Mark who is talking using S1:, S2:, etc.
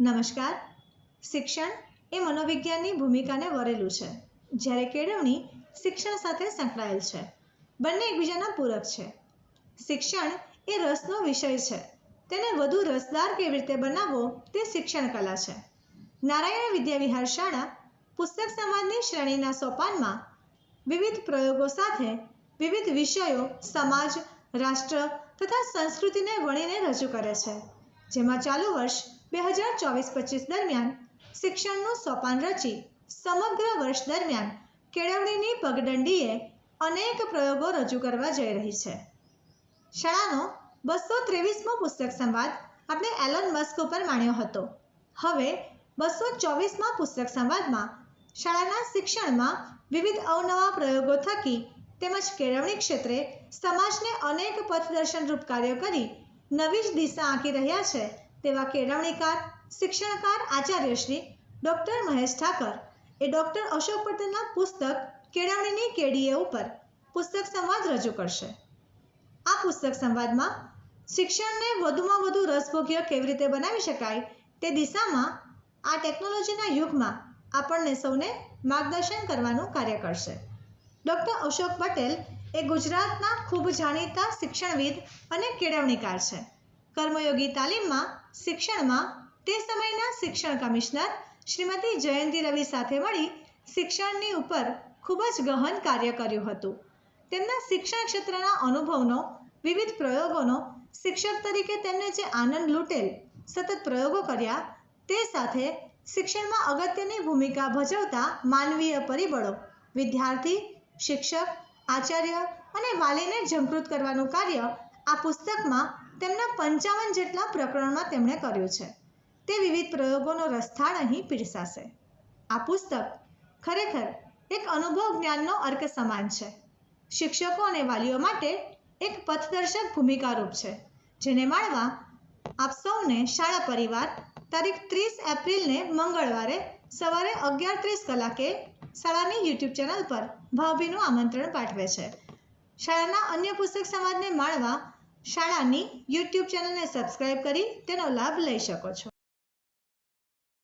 S1: નમસ્કાર. શિક્ષણ એ મનોવિજ્ઞાનની ભૂમિકાને વરેલું છે, જ્યારે કેળવણી શિક્ષણ સાથે સંકળાયેલ છે. બંને એકબીજાના પૂરક છે. શિક્ષણ એ રસનો વિષય છે. તેને વધુ રસદાર કેવી રીતે બનાવવો તે શિક્ષણ કલા છે. નારાયણ વિદ્યાવિહાર શાળા પુસ્તક સમાજની શ્રેણીના સોપાનમાં વિવિધ પ્રયોગો સાથે વિવિધ વિષયો સમાજ, રાષ્ટ્ર તથા સંસ્કૃતિને વણીને રજૂ કરે છે. જેમાં ચાલુ વર્ષ બે હજાર ચોવીસ પચીસ દરમિયાન શિક્ષણનું સોપાન રચી સમગ્ર વર્ષ દરમિયાન કેળવણીની પગદંડીએ અનેક પ્રયોગો રજૂ કરવા જઈ રહી છે. શાળાનો બસો ત્રેવીસમો પુસ્તક સંવાદ આપણે એલન મસ્ક ઉપર માણ્યો હતો. હવે બસો ચોવીસમાં પુસ્તક સંવાદમાં શાળાના શિક્ષણમાં વિવિધ અવનવા પ્રયોગો થકી તેમજ કેળવણી ક્ષેત્રે સમાજને અનેક પથદર્શનરૂપ કાર્યો કરી નવી જ દિશા આંકી રહ્યા છે તેવા કેળવણીકાર, શિક્ષણકાર, આચાર્યશ્રી, ડૉક્ટર મહેશ ઠાકર એ ડૉક્ટર અશોક પટેલના પુસ્તક કેળવણીની કેડીએ ઉપર પુસ્તક સંવાદ રજૂ કરશે. આ પુસ્તક સંવાદમાં શિક્ષણને વધુમાં વધુ રસભોગ્ય કેવી રીતે બનાવી શકાય તે દિશામાં આ ટેકનોલોજીના યુગમાં આપણને સૌને માર્ગદર્શન કરવાનું કાર્ય કરશે. ડૉક્ટર અશોક પટેલ એ ગુજરાતના ખૂબ જાણીતા શિક્ષણવિદ અને કેળવણીકાર છે. કર્મયોગી તાલીમમાં, શિક્ષણમાં તે સમયના શિક્ષણ કમિશનર શ્રીમતી જયંતી રવિ સાથે મળી શિક્ષણની ઉપર ખૂબ જ ગહન કાર્ય કર્યું હતું. તેમના શિક્ષણ ક્ષેત્રના અનુભવનો, વિવિધ પ્રયોગોનો શિક્ષક તરીકે તેમને જે આનંદ લૂંટેલ સતત પ્રયોગો કર્યા તે સાથે શિક્ષણમાં અગત્યની ભૂમિકા ભજવતા માનવીય પરિબળો, વિદ્યાર્થી, શિક્ષક, આચાર્ય અને વાલીને જંકૃત કરવાનું કાર્ય આ પુસ્તકમાં તેમના પંચાવન જેટલા પ્રકરણોમાં તેમણે કર્યું છે. તે વિવિધ પ્રયોગોનો રસથાળ અહીં પીરસાશે. આ પુસ્તક ખરેખર એક અનુભવ જ્ઞાનનો અર્ક સમાન છે. શિક્ષકો અને વાલીઓ માટે એક પથદર્શક ભૂમિકારૂપ છે, જેને માણવા આપ સૌને શાળા પરિવાર તારીખ ત્રીસ એપ્રિલને મંગળવારે સવારે અગિયાર ત્રીસ કલાકે શાળાની યુટ્યુબ ચેનલ પર ભાવભીનું આમંત્રણ પાઠવે છે. શાળાના અન્ય પુસ્તક સમાજને માણવા શાળાની યુટ્યુબ ચેનલને સબસ્ક્રાઇબ કરી તેનો લાભ લઈ શકો છો.